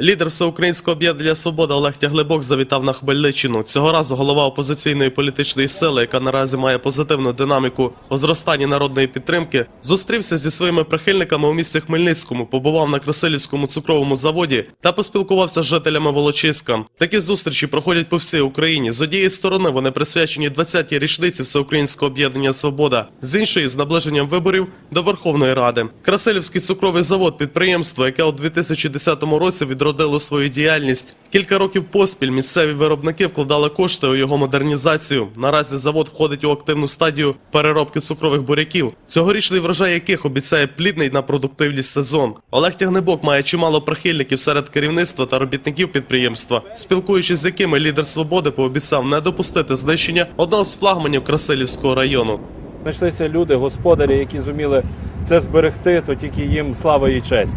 Лідер всеукраїнського об'єднання Свобода Олег Тяглибок завітав на Хмельниччину. Цього разу голова опозиційної політичної сили, яка наразі має позитивну динаміку у зростанні народної підтримки, зустрівся зі своїми прихильниками у місті Хмельницькому, побував на Красилівському цукровому заводі та поспілкувався з жителями Волочиська. Такі зустрічі проходять по всій Україні. З однієї сторони вони присвячені 20-й річниці всеукраїнського об'єднання Свобода, з іншої з наближенням виборів до Верховної Ради. Красилівський цукровий завод підприємство, яке у 2010 році відродило свою діяльність. Кілька років поспіль місцеві виробники вкладали кошти у його модернізацію. Наразі завод входить у активну стадію переробки цукрових буряків, цьогорічний врожай яких обіцяє плідний на продуктивність сезон. Олег Тягнебок має чимало прихильників серед керівництва та робітників підприємства, спілкуючись з якими лідер свободи пообіцяв не допустити знищення одного з флагманів Красилівського району. Знайшлися люди, господарі, які зуміли це зберегти, то тільки їм слава і честь.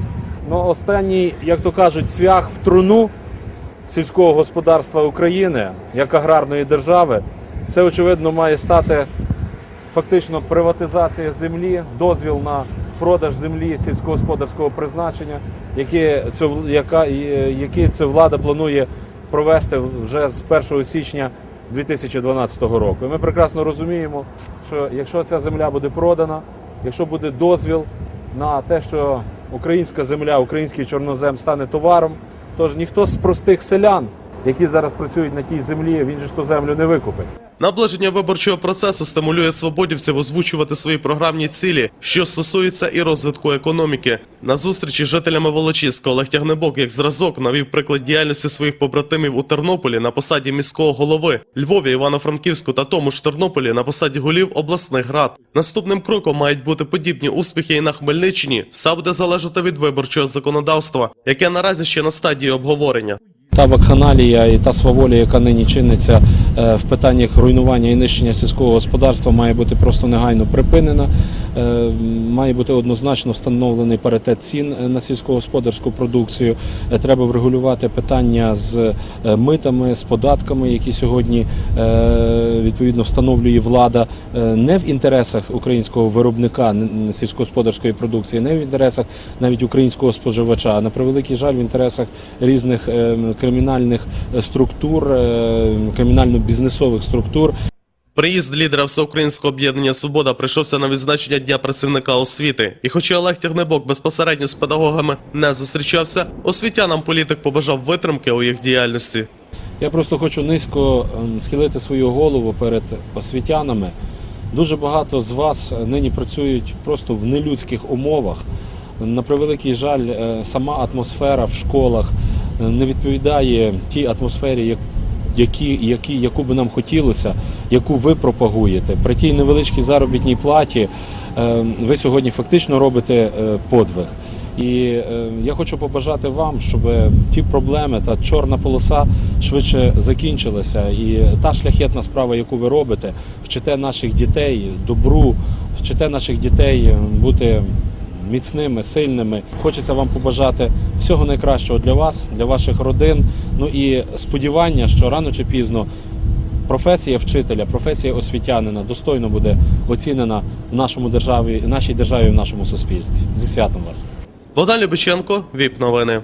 Ну, останній, як то кажуть, цвях в труну сільського господарства України як аграрної держави, це очевидно має стати фактично приватизація землі, дозвіл на продаж землі сільськогосподарського призначення, які ця, яка, які ця влада планує провести вже з 1 січня 2012 року. І ми прекрасно розуміємо, що якщо ця земля буде продана, якщо буде дозвіл на те, що українська земля, український чорнозем стане товаром, Тож ніхто з простих селян, які зараз працюють на тій землі, він же ж ту землю не викупить. Наближення виборчого процесу стимулює свободівців озвучувати свої програмні цілі, що стосується і розвитку економіки. На зустрічі з жителями Волочиська Олег Тягнебок як зразок навів приклад діяльності своїх побратимів у Тернополі на посаді міського голови, Львові, Івано-Франківську та тому ж Тернополі на посаді голів обласних рад. Наступним кроком мають бути подібні успіхи і на Хмельниччині. Все буде залежати від виборчого законодавства, яке наразі ще на стадії обговорення. Та вакханалія і та сваволія, яка нині чиниться е, в питаннях руйнування і нищення сільського господарства, має бути просто негайно припинена. Е, Має бути однозначно встановлений паритет цін е, на сільськогосподарську продукцію. Треба врегулювати питання з митами, з податками, які сьогодні відповідно встановлює влада не в інтересах українського виробника сільськогосподарської продукції, не в інтересах навіть українського споживача, а на превеликий жаль в інтересах різних е, кримінальних е, структур, е, кримінально-бізнесових структур, Приїзд лідера всеукраїнського об'єднання Свобода прийшовся на відзначення Дня працівника освіти. І хоча Олег Тягнебок безпосередньо з педагогами не зустрічався, освітянам політик побажав витримки у їх діяльності. Я просто хочу низько ем, схилити свою голову перед освітянами. Дуже багато з вас нині працюють просто в нелюдських умовах. На превеликий жаль, е, сама атмосфера в школах не відповідає тій атмосфері, які, які, яку би нам хотілося, яку ви пропагуєте. При тій невеличкій заробітній платі е, ви сьогодні фактично робите е, подвиг. І е, я хочу побажати вам, щоб ті проблеми та чорна полоса швидше закінчилася. І та шляхетна справа, яку ви робите, вчите наших дітей добру, вчите наших дітей бути міцними, сильними. Хочеться вам побажати всього найкращого для вас, для ваших родин. Ну і сподівання, що рано чи пізно професія вчителя, професія освітянина достойно буде оцінена в нашому державі, нашій державі, в нашому суспільстві. Зі святом вас! Богдан Любиченко, ВІП новини.